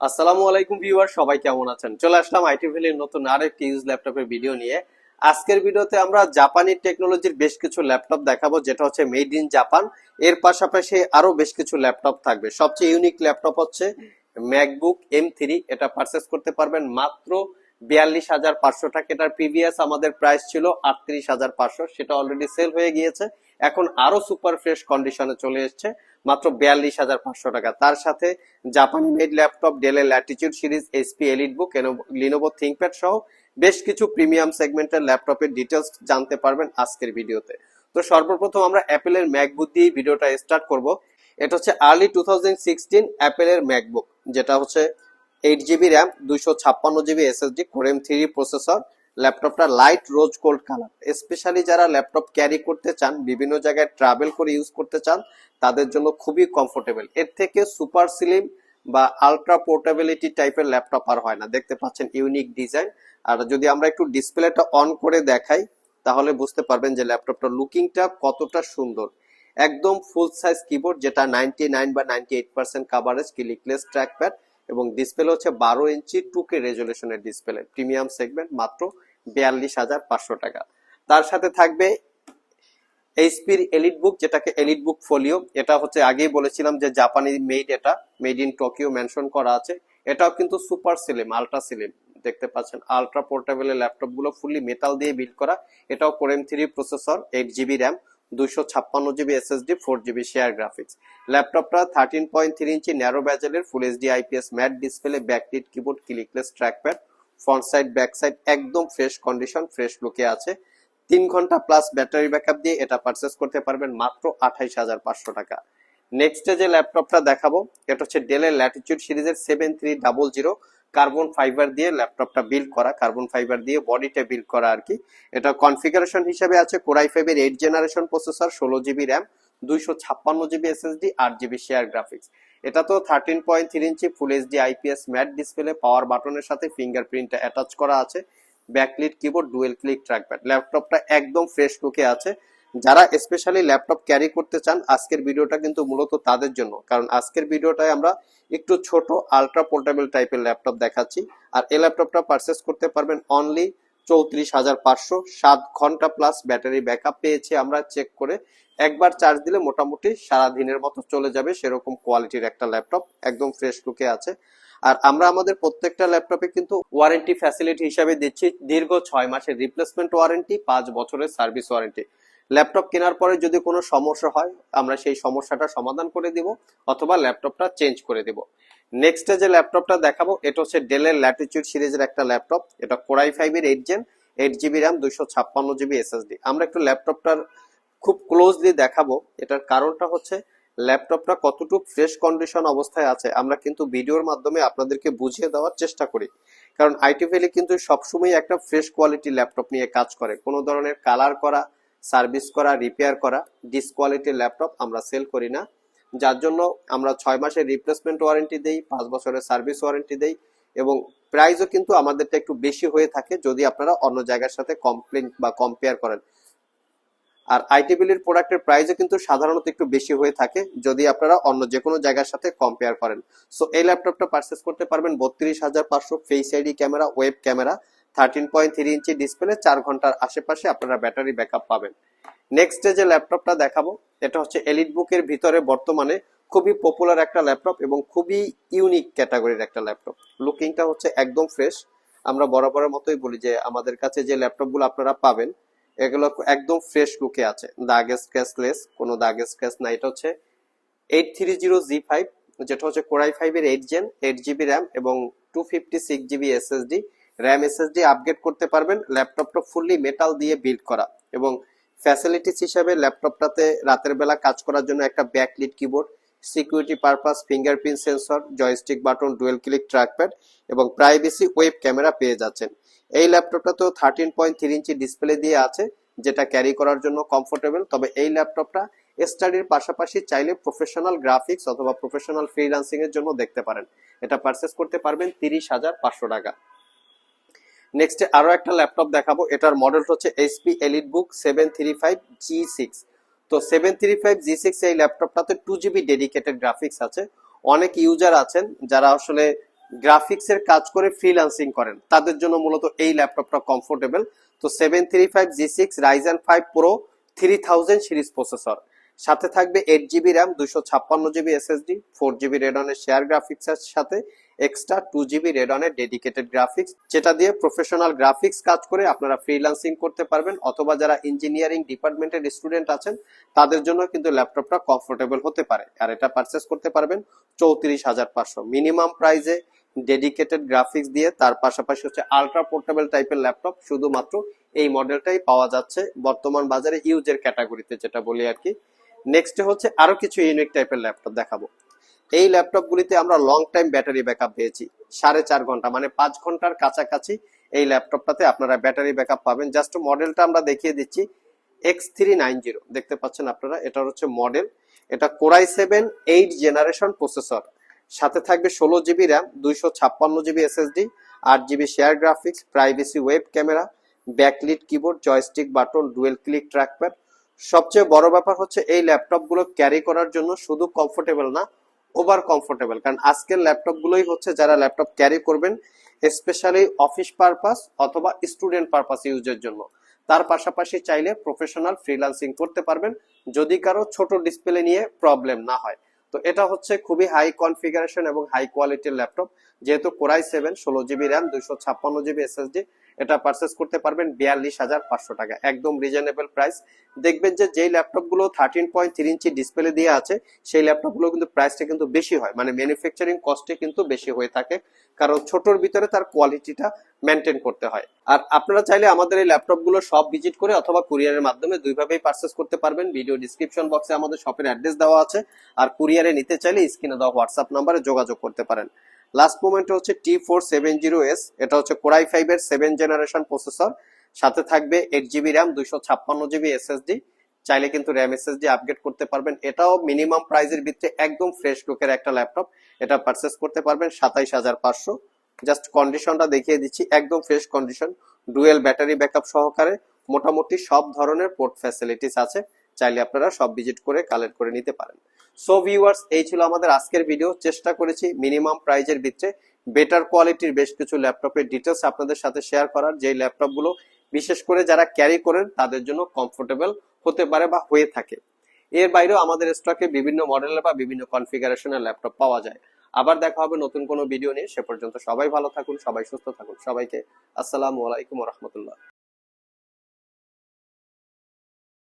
আসসালামু আলাইকুম ভিউয়ার, সবাই কেমন আছেন? চলে আসলাম আইটি ভ্যালির নতুন আর একটি ইউজ ল্যাপটপের ভিডিও নিয়ে। আজকের ভিডিওতে আমরা জাপানি টেকনোলজির বেশ কিছু ল্যাপটপ দেখাবো, যেটা হচ্ছে মেড ইন জাপান এর পাশাপাশি আরও বেশ কিছু ল্যাপটপ থাকবে। সবচেয়ে ইউনিক ল্যাপটপ হচ্ছে ম্যাকবুক এম থ্রি এটা পারচেস করতে পারবেন মাত্র বিয়াল্লিশ হাজার পাঁচশো টাকা। এটার প্রিভিয়াস আমাদের প্রাইস ছিল আটত্রিশ হাজার পাঁচশো। সেটা অলরেডি সেল হয়ে গিয়েছে। এখন আরও সুপার ফ্রেশ কন্ডিশনে চলে এসেছে। মাত্র বিয়াল্লিশ হাজার পাঁচশো টাকা। তার সাথে জাপানি মেড ল্যাপটপ ডেলের latitude series SP elite book Lenovo ThinkPad সহ বেশ কিছু প্রিমিয়াম সেগমেন্টের ল্যাপটপের ডিটেলস জানতে পারবেন আজকের ভিডিওতে। তো সর্বপ্রথম আমরা অ্যাপেলের ম্যাকবুক দিয়ে ভিডিওটা স্টার্ট করব। এটা হচ্ছে আর্লি টু থাউজেন্ড সিক্সটিন অ্যাপেলের ম্যাকবুক যেটা হচ্ছে এইট জিবি র্যাম দুইশো ছাপ্পান্ন GB SSD core M three processor ল্যাপটপটা light rose gold colour specially যারা ল্যাপটপ ক্যারি করতে চান, বিভিন্ন জায়গায় ট্রাভেল করে ইউজ করতে চান, তাদের জন্য খুবই কমফোর্টেবল এর থেকে সুপার স্লিম বা আলট্রা পোর্টেবিলিটি টাইপের ল্যাপটপ আর হয় না। দেখতে পাচ্ছেন ইউনিক ডিজাইন আর যদি আমরা একটু ডিসপ্লেটা অন করে দেখাই, তাহলে বুঝতে পারবেন যে ল্যাপটপটা লুকিংটা কতটা সুন্দর। একদম ফুল সাইজ কিবোর্ড যেটা নাইনটি নাইন বা ninety eight percent coverage clickless trackpad এবং ডিসপ্লে হচ্ছে বারো ইঞ্চি টু কে রেজলিউশনের ডিসপ্লে প্রিমিয়াম সেগমেন্ট মাত্র বিয়াল্লিশ হাজার পাঁচশো টাকা। তার সাথে থাকবে এইচপির এলিট বুক যেটাকে এলিট বুক ফোলিও এটা হচ্ছে আগেই বলেছিলাম যে জাপানি মেড এটা মেড ইন টোকিও মেনশন করা আছে। এটাও কিন্তু সুপার সিলিম আলট্রা সিলিম দেখতে পাচ্ছেন। আলট্রা পোর্টেবল ল্যাপটপগুলো ফুললি মেটাল দিয়ে বিল্ড করা। এটাও core M three processor eight GB RAM দুশো ছাপ্পান্ন GB SSD four GB share graphics ল্যাপটপটা thirteen point three inch narrow ব্যাজেলের full HD IPS matte display backlit keyboard clickless trackpad front side back side একদম fresh condition fresh লুকে আছে। তিন ঘণ্টা plus battery backup দিয়ে এটা পারচেস করতে পারবেন মাত্র আঠাইশ হাজার পাঁচশো টাকা। নেক্সটে যে ল্যাপটপটা দেখাবো, এটা হচ্ছে ডেলের ল্যাটিচিউড সিরিজের seven three double zero carbon fibre দিয়ে ল্যাপটপটা বিল্ড করা কার্বন ফাইবার দিয়ে বডিটা বিল্ড করা আর কি। এটা কনফিগারেশন হিসেবে আছে কোরাই ফাইভের এইট জেনারেশন প্রসেসর ষোলো জিবি র্যাম দুইশো ছাপ্পান্ন জিবি এসএসডি আট জিবি শেয়ার গ্রাফিক্স এটা তো thirteen point three inch full HD IPS matte display power বাটনের সাথে ফিঙ্গারপ্রিন্টটা অ্যাটাচ করা আছে। Backlit keyboard dual click trackpad ল্যাপটপটা একদম ফ্রেশ লুকে আছে। যারা স্পেশালি ল্যাপটপ ক্যারি করতে চান, আজকের ভিডিওটা কিন্তু মূলত তাদের জন্য। কারণ আজকের ভিডিওটায় আমরা একটু ছোট আলট্রা পোর্টেবল টাইপের ল্যাপটপ দেখাচ্ছি। আর এই ল্যাপটপটা পারচেস করতে পারবেন অনলি চৌত্রিশ হাজার পাঁচশো। সাত ঘণ্টা প্লাস ব্যাটারি ব্যাকআপ পেয়েছি আমরা চেক করে একবার চার্জ দিলে মোটামুটি সারা দিনের মতো চলে যাবে সেরকম কোয়ালিটির একটা ল্যাপটপ একদম ফ্রেশ লুকে আছে। আর আমরা আমাদের প্রত্যেকটা ল্যাপটপে কিন্তু ওয়ারেন্টি ফ্যাসিলিটি হিসাবে দিচ্ছি, দীর্ঘ ছয় মাসের রিপ্লেসমেন্ট ওয়ারেন্টি পাঁচ বছরের সার্ভিস ওয়ারেন্টি ল্যাপটপ কেনার পরে যদি কোনো সমস্যা হয়, আমরা সেই সমস্যাটা সমাধান করে দিব অথবা ল্যাপটপটা চেঞ্জ করে দিব। নেক্সটে যে ল্যাপটপটা দেখাবো, এটা হচ্ছে ডেলের ল্যাটিচিউড সিরিজের একটা ল্যাপটপ এটা কোরাই ফাইভের eight gen eight GB RAM দুইশো ছাপ্পান্ন জিবি এসএসডি আমরা একটু ল্যাপটপটার খুব ক্লোজলি দেখাবো। এটার কারণটা হচ্ছে, ল্যাপটপটা কতটুকু ফ্রেশ কন্ডিশন অবস্থায় আছে, আমরা কিন্তু ভিডিওর মাধ্যমে আপনাদেরকে বুঝিয়ে দেওয়ার চেষ্টা করি। কারণ আইটি ভ্যালি কিন্তু সবসময় একটা ফ্রেশ কোয়ালিটি ল্যাপটপ নিয়ে কাজ করে। কোনো ধরনের কালার করা সার্ভিস করা রিপেয়ার করা ডিসকোয়ালিটির ল্যাপটপ আমরা সেল করি না। যার জন্য আমরা ছয় মাসের রিপ্লেসমেন্ট ওয়ারেন্টি দেই, পাঁচ বছরের সার্ভিস ওয়ারেন্টি দেই এবং প্রাইসও কিন্তু আমাদেরটা একটু বেশি হয়ে থাকে যদি আপনারা অন্য জায়গার সাথে কমপ্লেন বা কম্পেয়ার করেন। আর আইটিবিলির প্রোডাক্টের প্রাইসও কিন্তু সাধারণত একটু বেশি হয়ে থাকে, যদি আপনারা অন্য যে কোনো জায়গার সাথে কম্পেয়ার করেন। সো এই ল্যাপটপটা পারচেস করতে পারবেন বত্রিশ হাজার পাঁচশো face ID camera web camera thirteen point three inch display চার ঘণ্টার আশেপাশে আপনারা ব্যাটারি ব্যাকআপ পাবেন। নেক্সট যে ল্যাপটপটা দেখাবো, এটা হচ্ছে এলিট বুকের ভিতরে বর্তমানে খুবই পপুলার একটা ল্যাপটপ এবং খুবই ইউনিক ক্যাটাগরির একটা ল্যাপটপ লুকিংটা হচ্ছে একদম ফ্রেশ আমরা বরাবরের মতোই বলি যে আমাদের কাছে যে ল্যাপটপগুলো আপনারা পাবেন এগুলো একদম ফ্রেশ লুকে আছে। দাগ স্ক্র্যাচলেস কোনো দাগ স্ক্র্যাচ না এটা হচ্ছে eight three zero G five যেটা হচ্ছে কোরাই ফাইভের eight gen eight GB RAM এবং two fifty six GB SSD RAM SSD upgrade করতে পারবেন ল্যাপটপটা ফুললি মেটাল দিয়ে বিল্ড করা এবং ফ্যাসিলিটিস হিসাবে ল্যাপটপটাতে রাতের বেলা কাজ করার জন্য একটা backlit keyboard security purpose fingerprint sensor joystick button dual click trackpad এবং প্রাইভেসি ওয়েব ক্যামেরা পেয়ে যাচ্ছেন। এই ল্যাপটপটা তো thirteen point three inch display দিয়ে আছে, যেটা ক্যারি করার জন্য কমফোর্টেবল তবে এই ল্যাপটপটা স্টাডির পাশাপাশি চাইলে প্রফেশনাল গ্রাফিক্স অথবা প্রফেশনাল ফ্রিল্যান্সিং এর জন্য দেখতে পারেন। এটা পারচেস করতে পারবেন তিরিশ হাজার পাঁচশো টাকা। নেক্সট আরও একটা ল্যাপটপ দেখাবো, এটার মডেল হচ্ছে HP elite book seven three five G six তো seven three five G six এই ল্যাপটপটাতে টু জিবি ডেডিকেটেড গ্রাফিক্স আছে। অনেক ইউজার আছেন যারা আসলে গ্রাফিক্স এর কাজ করে ফ্রিল্যান্সিং করেন। তাদের জন্য মূলত এই ল্যাপটপটা কমফোর্টেবল তো seven three five G six Ryzen five pro three thousand series processor সাথে থাকবে এইট জিবি র্যাম দুশো ছাপ্পান্ন জিবি এসএসডি ফোর জিবি রেডনের শেয়ার গ্রাফিক্সের সাথে এক্সট্রা টু জিবি রেডনের ডেডিকেটেড গ্রাফিক্স যেটা দিয়ে প্রফেশনাল গ্রাফিক্স কাজ করে আপনারা ফ্রিল্যান্সিং করতে পারবেন, অথবা যারা ইঞ্জিনিয়ারিং ডিপার্টমেন্টের স্টুডেন্ট আছেন, তাদের জন্য কিন্তু ল্যাপটপটা কমফোর্টেবল হতে পারে। আর এটা পারচেস করতে পারবেন চৌত্রিশ হাজার পাঁচশো। মিনিমাম প্রাইজে ডেডিকেটেড গ্রাফিক্স দিয়ে, তার পাশাপাশি হচ্ছে আলট্রা পোর্টেবল টাইপের ল্যাপটপ শুধুমাত্র এই মডেলটাই পাওয়া যাচ্ছে বর্তমান বাজারে ইউজের ক্যাটাগরিতে যেটা বলি আর কি। নেক্সট হচ্ছে আরও কিছু ইউনিক টাইপের ল্যাপটপ দেখাবো। এই ল্যাপটপগুলিতে আমরা লং টাইম ব্যাটারি ব্যাকআপ পেয়েছি, সাড়ে চার ঘণ্টা মানে পাঁচ ঘণ্টার কাছাকাছি এই ল্যাপটপটাতে আপনারা ব্যাটারি ব্যাকআপ পাবেন। জাস্ট মডেলটা আমরা দেখিয়ে দিচ্ছি এক্স থ্রি নাইন জিরো দেখতে পাচ্ছেন আপনারা এটা হচ্ছে মডেল এটা core i seven eight generation processor সাথে থাকবে ষোলো জিবি র্যাম, দুইশো ছাপ্পান্ন জিবি এসএসডি, আট GB share graphics, privacy web camera, backlit keyboard, joystick button, dual click trackpad. সবচেয়ে বড় ব্যাপার হচ্ছে এই ল্যাপটপগুলো ক্যারি করার জন্য শুধু কমফোর্টেবল না, ওভার কমফোর্টেবল। কারণ আজকের ল্যাপটপগুলোই হচ্ছে যারা ল্যাপটপ ক্যারি করবেন স্পেশালি অফিস পারপাস অথবা স্টুডেন্ট পারপাস ইউজের জন্য। তার পাশাপাশি চাইলে প্রফেশনাল ফ্রিল্যান্সিং করতে পারবেন, যদি কারও ছোট ডিসপ্লে নিয়ে প্রবলেম না হয়। তো এটা হচ্ছে খুবই হাই কনফিগারেশন এবং হাই কোয়ালিটির ল্যাপটপ যেহেতু কোরাই সেভেন ষোলো জিবি র্যাম দুইশো ছাপ্পান্ন জিবি এসএসডি এটা পারচেস করতে পারবেন বিয়াল্লিশ হাজার পাঁচশো টাকা। একদম রিজনেবল প্রাইস দেখবেন যে যেই ল্যাপটপগুলো thirteen point three inch display দিয়ে আছে, সেই ল্যাপটপগুলো কিন্তু প্রাইসটা কিন্তু বেশি হয়। মানে ম্যানুফ্যাকচারিং কস্টে কিন্তু বেশি হয়ে থাকে। কারণ ছোটর ভিতরে তার কোয়ালিটিটা মেনটেন করতে হয়। আর আপনারা চাইলে আমাদের এই ল্যাপটপগুলো সব ভিজিট করে অথবা কুরিয়ারের মাধ্যমে দুইভাবেই পারচেস করতে পারবেন। ভিডিও ডিসক্রিপশন বক্সে আমাদের শপের অ্যাড্রেস দেওয়া আছে। আর কুরিয়ারে নিতে চাইলে স্ক্রিনে দেওয়া হোয়াটসঅ্যাপ নাম্বারে যোগাযোগ করতে পারেন। লাস্ট মোমেন্ট হচ্ছে T four seven zero S এটা হচ্ছে কোরাই ফাইভ এর সেভেন জেনারেশন প্রসেসর সাথে থাকবে এইট জিবি র্যাম দুইশো ছাপ্পান্ন জিবি এসএসডি চাইলে কিন্তু র্যাম এসএসডি আপগ্রেড করতে পারবেন। এটাও মিনিমাম প্রাইসের ভিতরে একদম ফ্রেশ লুকের একটা ল্যাপটপ এটা পারচেস করতে পারবেন সাতাইশ হাজার পাঁচশো। জাস্ট কন্ডিশনটা দেখিয়ে দিচ্ছি, একদম fresh condition dual battery backup সহকারে, মোটামুটি সব ধরনের পোর্ট ফ্যাসিলিটিস আছে, চাইলে আপনারা সব ভিজিট করে কালেক্ট করে নিতে পারেন। সো ভিউয়ার্স এই ছিল আমাদের আজকের ভিডিও চেষ্টা করেছি মিনিমাম প্রাইজের ভিতরে বেটার কোয়ালিটির বেশ কিছু ল্যাপটপের ডিটেলস আপনাদের সাথে শেয়ার করার। যে ল্যাপটপগুলো বিশেষ করে যারা ক্যারি করেন, তাদের জন্য কমফোর্টেবল হতে পারে বা হয়ে থাকে। এর বাইরেও আমাদের স্টকে বিভিন্ন মডেলের বা বিভিন্ন কনফিগারেশনের ল্যাপটপ পাওয়া যায়। আবার দেখা হবে নতুন কোনো ভিডিও নিয়ে। সে পর্যন্ত সবাই ভালো থাকুন, সবাই সুস্থ থাকুন। সবাইকে আসসালামু আলাইকুম রহমতুল্লাহ।